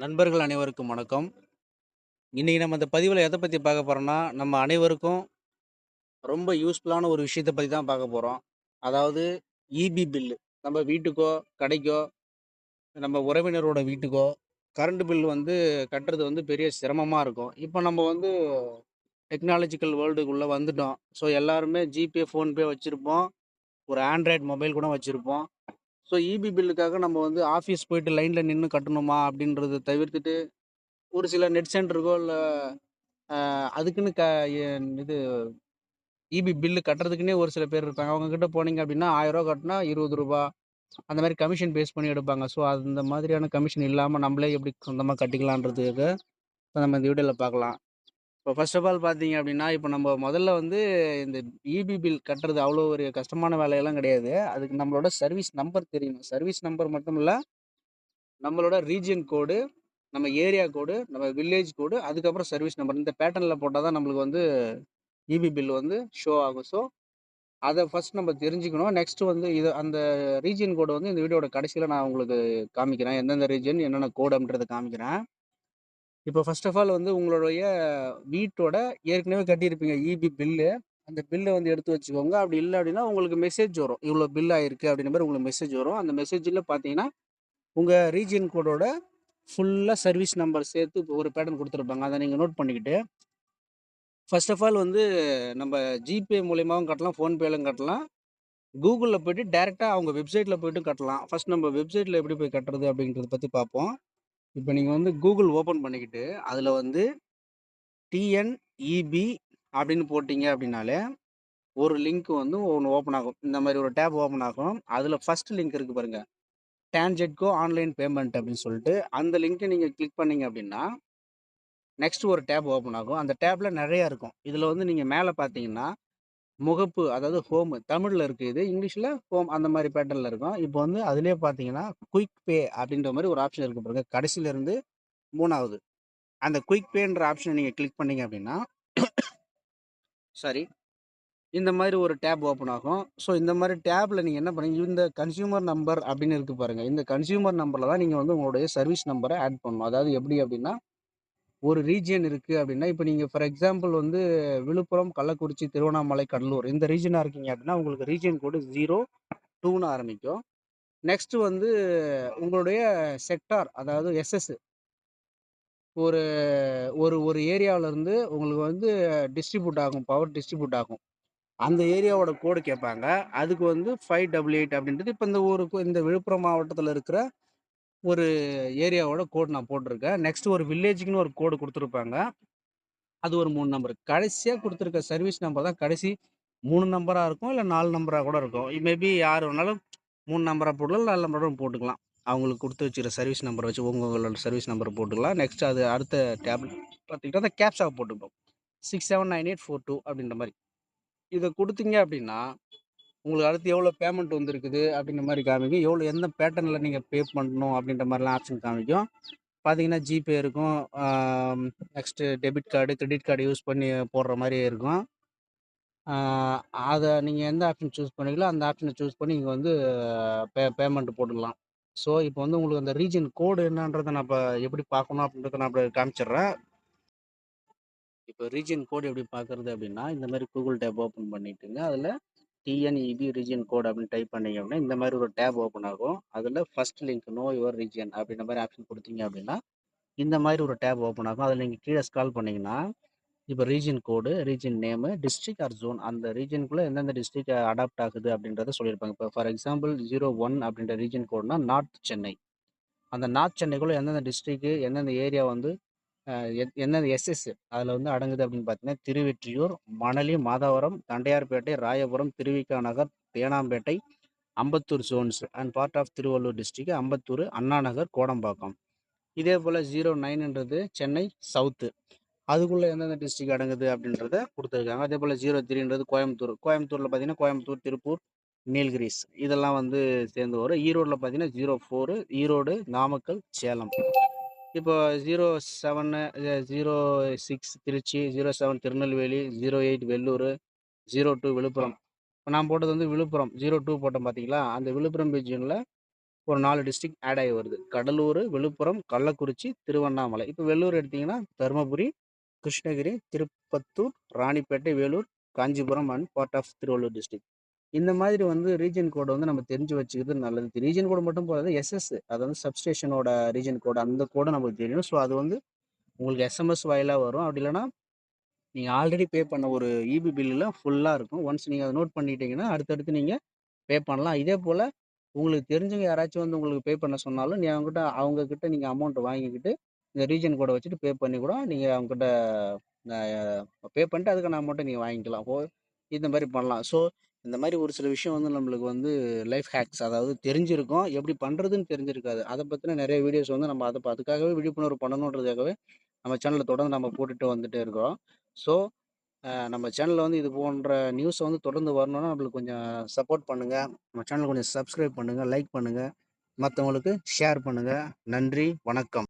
நண்பர்கள் அனைவருக்கும் வணக்கம். இன்றைக்கி நம்ம இந்த பதிவில் எதை பற்றி பார்க்க போகிறோன்னா நம்ம அனைவருக்கும் ரொம்ப யூஸ்ஃபுல்லான ஒரு விஷயத்தை பற்றி தான் பார்க்க போகிறோம் அதாவது ஈபி பில்லு. நம்ம வீட்டுக்கோ, கடைக்கோ, நம்ம உறவினரோட வீட்டுக்கோ, கரண்ட் பில் வந்து கட்டுறது வந்து பெரிய சிரமமாக இருக்கும். இப்போ நம்ம வந்து டெக்னாலஜிக்கல் வேர்ல்டுக்குள்ளே வந்துட்டோம். ஸோ எல்லாருமே ஜிபே, ஃபோன்பே வச்சுருப்போம் ஒரு ஆண்ட்ராய்டு மொபைல் கூட வச்சுருப்போம் ஸோ ஈபி பில்லுக்காக நம்ம வந்து ஆஃபீஸ் போயிட்டு லைனில் நின்று கட்டணுமா அப்படின்றத தவிர்த்துட்டு, ஒரு சில நெட் சென்டருக்கோ இல்லை அதுக்குன்னு க இது ஈபி பில்லு கட்டுறதுக்குன்னே ஒரு சில பேர் இருப்பாங்க. அவங்க கிட்ட போனீங்க அப்படின்னா, ஆயிரம் ரூபா கட்டினா இருபது ரூபா அந்த மாதிரி கமிஷன் பேஸ் பண்ணி எடுப்பாங்க. ஸோ அந்த மாதிரியான கமிஷன் இல்லாமல் நம்மளே எப்படி சொந்தமாக கட்டிக்கலான்றதுக்கு இப்போ நம்ம இந்த வீடியோவில் பார்க்கலாம். இப்போ ஃபர்ஸ்ட் ஆஃப் ஆல் பார்த்தீங்க அப்படின்னா, இப்போ நம்ம முதல்ல வந்து இந்த ஈபி பில் கட்டுறது அவ்வளோ ஒரு கஷ்டமான வேலையெல்லாம் கிடையாது. அதுக்கு நம்மளோட சர்வீஸ் நம்பர் தெரியணும். சர்வீஸ் நம்பர் மட்டும் இல்லை நம்மளோட ரீஜியன் கோடு, நம்ம ஏரியா கோடு, நம்ம வில்லேஜ் கோடு, அதுக்கப்புறம் சர்வீஸ் நம்பர். இந்த பேட்டர்னில் போட்டால் தான் நம்மளுக்கு வந்து ஈபி பில் வந்து ஷோ ஆகும். ஸோ அதை ஃபர்ஸ்ட் நம்ம தெரிஞ்சுக்கணும். நெக்ஸ்ட் வந்து இது அந்த ரீஜியன் கோடு வந்து இந்த வீடியோட கடைசியில் நான் உங்களுக்கு காமிக்கிறேன். எந்தெந்த ரீஜியன், என்னென்ன கோடு அப்படின்றத காமிக்கிறேன். இப்போ ஃபர்ஸ்ட் ஆஃப் ஆல் வந்து உங்களுடைய வீட்டோட ஏற்கனவே கட்டியிருப்பீங்க இபி பில்லு. அந்த பில்லை வந்து எடுத்து வச்சுக்கோங்க. அப்படி இல்லை அப்படின்னா உங்களுக்கு மெசேஜ் வரும். இவ்வளோ பில் ஆயிருக்கு அப்படின்ற மாதிரி உங்களுக்கு மெசேஜ் வரும். அந்த மெசேஜில் பார்த்தீங்கன்னா, உங்கள் ரீஜியன் கோடோட ஃபுல்லாக சர்வீஸ் நம்பர் சேர்த்து ஒரு பேட்டர்ன் கொடுத்துருப்பாங்க அதை நீங்கள் நோட் பண்ணிக்கிட்டு ஃபர்ஸ்ட் ஆஃப் ஆல் வந்து நம்ம ஜிபே மூலியமாகவும் கட்டலாம், ஃபோன்பேலும் கட்டலாம். கூகுளில் போயிட்டு டேரெக்டாக அவங்க வெப்சைட்டில் போய்ட்டு கட்டலாம். ஃபஸ்ட் நம்ம வெப்சைட்டில் எப்படி போய் கட்டுறது அப்படின்றத பற்றி பார்ப்போம். இப்போ நீங்கள் வந்து கூகுள் ஓப்பன் பண்ணிக்கிட்டு, அதில் வந்து டிஎன்இபி அப்படின்னு போட்டிங்க அப்படின்னாலே, ஒரு லிங்க் வந்து ஒன்று ஓப்பன் ஆகும். இந்த மாதிரி ஒரு டேப் ஓப்பன் ஆகும். அதில் ஃபர்ஸ்ட் லிங்க் இருக்குது பாருங்கள் டேன்ஜெட்கோ ஆன்லைன் பேமெண்ட் அப்படின்னு சொல்லிட்டு, அந்த லிங்க்கை நீங்கள் கிளிக் பண்ணிங்க அப்படின்னா, நெக்ஸ்ட் ஒரு டேப் ஓப்பன் ஆகும். அந்த டேப்பில் நிறையா இருக்கும். இதில் வந்து நீங்கள் மேலே பார்த்தீங்கன்னா, முகப்பு அதாவது ஹோம் தமிழ்ல இருக்கு இது. இங்கிலீஷ்ல ஹோம் அந்த மாதிரி பேட்டர்ன்ல இருக்கும். இப்போ வந்து அதுலயே பார்த்தீங்கன்னா, குயிக் பே அப்படின்ற மாதிரி ஒரு ஆப்ஷன் இருக்கு பாருங்க. கடைசியில இருந்து மூணாவது அந்த குயிக் பேன்ற ஆப்ஷனை நீங்க கிளிக் பண்ணீங்க அப்படின்னா சாரி. இந்த மாதிரி ஒரு டேப் ஓப்பன் ஆகும். ஸோ இந்த மாதிரி டேப்ல நீங்க என்ன பண்ணுங்க இந்த கன்சியூமர் நம்பர் அப்படின்னு இருக்கு பாருங்க. இந்த கன்சியூமர் நம்பர்ல தான் நீங்க வந்து உங்களுடைய சர்வீஸ் நம்பரை ஆட் பண்ணணும். அதாவது எப்படி அப்படின்னா, ஒரு ரீஜியன் இருக்குது அப்படின்னா, இப்போ நீங்கள் ஃபார் எக்ஸாம்பிள் வந்து விழுப்புரம், கள்ளக்குறிச்சி, திருவண்ணாமலை, கடலூர் இந்த ரீஜனாக இருக்கீங்க அப்படின்னா, உங்களுக்கு ரீஜியன் கோடு 02ன்னு ஆரம்பிக்கும். நெக்ஸ்ட் வந்து உங்களுடைய செக்டார் அதாவது எஸ்எஸ் ஒரு ஒரு ஒரு ஏரியாவிலேருந்து உங்களுக்கு வந்து டிஸ்ட்ரிபியூட் ஆகும். பவர் டிஸ்ட்ரிபியூட் ஆகும். அந்த ஏரியாவோட கோடு கேட்பாங்க. அதுக்கு வந்து 588 அப்படின்றது இப்போ இந்த ஊருக்கு இந்த விழுப்புரம் மாவட்டத்தில் இருக்கிற ஒரு ஏரியாவோட கோட் நான் போட்டிருக்கேன். நெக்ஸ்ட் ஒரு வில்லேஜுக்குன்னு ஒரு கோடு கொடுத்துருப்பாங்க அது ஒரு மூணு நம்பர். கடைசியாக கொடுத்துருக்க சர்வீஸ் நம்பர் தான் கடைசி மூணு நம்பராக இருக்கும். இல்லை நாலு நம்பராக கூட இருக்கும். மேபி யார் வேணாலும் மூணு நம்பராக போடலாம், நாலு நம்பரும் போட்டுக்கலாம். அவங்களுக்கு கொடுத்து வச்சுக்கிற சர்வீஸ் நம்பரை வச்சு உங்களோட சர்வீஸ் நம்பர் போட்டுக்கலாம். நெக்ஸ்ட் அது அடுத்த டேப்லெட் பார்த்துக்கிட்டா அந்த கேப்ச்சா போட்டுப்போம். 679842 அப்படின்ற மாதிரி இதை கொடுத்தீங்க அப்படின்னா, உங்களுக்கு அடுத்து எவ்வளோ பேமெண்ட் வந்துருக்குது அப்படின்ற மாதிரி காமிக்கும். எவ்வளோ எந்த பேட்டர்னில் நீங்கள் பே பண்ணணும் அப்படின்ற மாதிரிலாம் ஆப்ஷன் காமிக்கும். பார்த்தீங்கன்னா, ஜிபே இருக்கும். Next debit card, credit card use பண்ணி போடுற மாதிரி இருக்கும். அதை நீங்கள் எந்த ஆப்ஷன் சூஸ் பண்ணீங்களோ, அந்த ஆப்ஷனை சூஸ் பண்ணி இங்கே வந்து பே பேமெண்ட் போட்டுக்கலாம். ஸோ இப்போ வந்து உங்களுக்கு அந்த ரீஜன் கோடு என்னன்றத நான் இப்போ எப்படி பார்க்கணும் அப்படின்றத நான் இப்ப காமிச்சிடுறேன். இப்போ ரீஜன் கோடு எப்படி பார்க்குறது அப்படின்னா, இந்த மாதிரி கூகுள் டேப் ஓப்பன் பண்ணிட்டுங்க. அதில் டிஎன்இபி ரீஜியன் கோட் அப்படின்னு டைப் பண்ணீங்க அப்படின்னா, இந்த மாதிரி ஒரு டேப் ஓப்பன் ஆகும். அதில் first link know your region அப்படின்ற மாதிரி ஆப்ஷன் கொடுத்தீங்க அப்படின்னா, இந்த மாதிரி ஒரு டேப் ஓப்பன் ஆகும். அதில் நீங்கள் கீழே ஸ்கால் பண்ணிங்கன்னா இப்போ region code, region name, district or zone அந்த ரீஜியனுக்குள்ளே எந்தெந்த டிஸ்ட்ரிக் அடாப்ட் ஆகுது அப்படின்றத சொல்லியிருப்பாங்க. இப்போ ஃபார் எக்ஸாம்பிள் 01 அப்படின்ற ரீஜியன் கோடுனா நார்த் சென்னை. அந்த நார்த் சென்னைக்குள்ளே எந்தெந்த டிஸ்ட்ரிக்கு எந்தெந்த ஏரியா வந்து என்ன எஸ்எஸ் அதில் வந்து அடங்குது அப்படின்னு பார்த்தீங்கன்னா, Tiruvottiyur, Manali, Madhavaram, Tondiarpet, Royapuram, Thiruvika Nagar, Teynampet, Ambattur zones and part of Tiruvallur district Ambattur, Anna Nagar, Kodambakkam. இதே போல் ஜீரோ நைன்ன்றது சென்னை சவுத்து. அதுக்குள்ளே எந்தெந்த டிஸ்ட்ரிக் அடங்குது அப்படின்றத கொடுத்துருக்காங்க அதே போல் ஜீரோ த்ரீன்றது கோயம்புத்தூர். கோயம்புத்தூரில் பார்த்தீங்கன்னா, கோயம்புத்தூர், திருப்பூர், நீல்கிரிஸ் இதெல்லாம் வந்து சேர்ந்து வரும். ஈரோடில் பார்த்தீங்கன்னா 04 ஈரோடு, நாமக்கல், சேலம். இப்போ zero seven zero six Trichy, 07 Tirunelveli, zero eight Vellore zero two Villupuram. இப்போ நான் போட்டது வந்து விழுப்புரம் ஜீரோ டூ போட்டோம் பார்த்தீங்களா? அந்த விழுப்புரம் ரீஜியன்ல ஒரு நாலு டிஸ்ட்ரிக்ட் ஆட் ஆகி வருது. கடலூர், விழுப்புரம், கள்ளக்குறிச்சி, திருவண்ணாமலை. இப்போ வெள்ளூர் எடுத்தீங்கன்னா, Dharmapuri, Krishnagiri, Tirupattur, Ranipet, Vellore, Kanchipuram and part of Tiruvallur district. இந்த மாதிரி வந்து ரீஜன் கோடை வந்து நம்ம தெரிஞ்சு வச்சுக்கிறது நல்லது. ரீஜன் கோடு மட்டும் போதாது, எஸ்எஸ் அது வந்து சப்ஸ்டேஷனோட ரீஜன் கோடு அந்த கோடை நமக்கு தெரியணும். ஸோ அது வந்து உங்களுக்கு எஸ்எம்எஸ் வாயிலாக வரும். அப்படி இல்லைனா நீங்கள் ஆல்ரெடி பே பண்ண ஒரு இபி பில்லில் ஃபுல்லாக இருக்கும். ஒன்ஸ் நீங்கள் அதை நோட் பண்ணிட்டீங்கன்னா, அடுத்தடுத்து நீங்கள் பே பண்ணலாம். இதே போல் உங்களுக்கு தெரிஞ்சவங்க யாராச்சும் வந்து உங்களுக்கு பே பண்ண சொன்னாலும், நீ அவங்ககிட்ட அவங்கக்கிட்ட நீங்கள் நீங்க அமௌண்ட் வாங்கிக்கிட்டு, இந்த ரீஜன் கோடை வச்சுட்டு பே பண்ணி கூட நீங்கள் அவங்ககிட்ட பே பண்ணிட்டு அதுக்கான அமௌண்ட்டை நீங்கள் வாங்கிக்கலாம். ஓ இந்த மாதிரி பண்ணலாம். ஸோ இந்த மாதிரி ஒரு சில விஷயம் வந்து நம்மளுக்கு வந்து லைஃப் ஹேக்ஸ் அதாவது தெரிஞ்சிருக்கும். எப்படி பண்ணுறதுன்னு தெரிஞ்சிருக்காது. அதை பற்றின நிறைய வீடியோஸ் வந்து நம்ம அதை அதுக்காகவே விழிப்புணர்வு பண்ணணுன்றதுக்காகவே நம்ம சேனலில் தொடர்ந்து நம்ம போட்டுட்டு வந்துட்டே இருக்கிறோம். ஸோ நம்ம சேனலில் வந்து இது போன்ற நியூஸ் வந்து தொடர்ந்து வரணும்னா, நம்மளுக்கு கொஞ்சம் சப்போர்ட் பண்ணுங்கள் நம்ம சேனல் கொஞ்சம் சப்ஸ்கிரைப் பண்ணுங்கள் லைக் பண்ணுங்கள் மற்றவங்களுக்கு ஷேர் பண்ணுங்கள் நன்றி, வணக்கம்.